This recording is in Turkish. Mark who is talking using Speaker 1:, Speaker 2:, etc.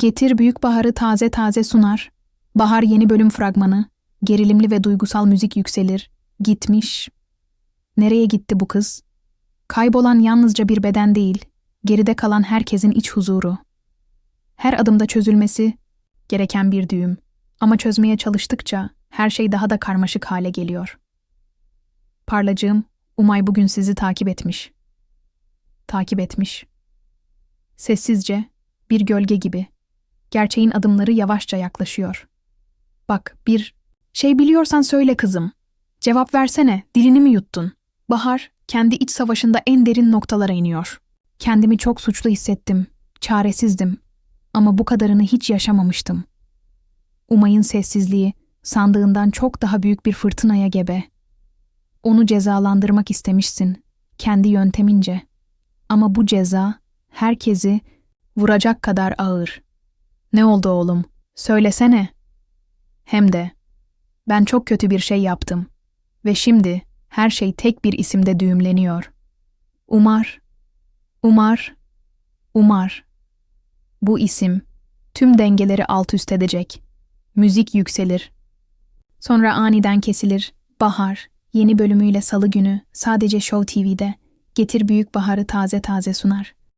Speaker 1: Getir Büyük Bahar'ı taze taze sunar. Bahar yeni bölüm fragmanı. Gerilimli ve duygusal müzik yükselir. Gitmiş. Nereye gitti bu kız? Kaybolan yalnızca bir beden değil, geride kalan herkesin iç huzuru. Her adımda çözülmesi gereken bir düğüm. Ama çözmeye çalıştıkça her şey daha da karmaşık hale geliyor. Parlacığım, Umay bugün sizi takip etmiş. Takip etmiş. Sessizce, bir gölge gibi. Gerçeğin adımları yavaşça yaklaşıyor. Bak, bir şey biliyorsan söyle kızım. Cevap versene, dilini mi yuttun? Bahar, kendi iç savaşında en derin noktalara iniyor. Kendimi çok suçlu hissettim, çaresizdim. Ama bu kadarını hiç yaşamamıştım. Umay'ın sessizliği, sandığından çok daha büyük bir fırtınaya gebe. Onu cezalandırmak istemişsin, kendi yöntemince. Ama bu ceza, herkesi vuracak kadar ağır. Ne oldu oğlum? Söylesene. Hem de, ben çok kötü bir şey yaptım. Ve şimdi her şey tek bir isimde düğümleniyor. Umar, Umar, Umar. Bu isim tüm dengeleri alt üst edecek. Müzik yükselir. Sonra aniden kesilir. Bahar, yeni bölümüyle salı günü sadece Show TV'de. Getir Büyük Bahar'ı taze taze sunar.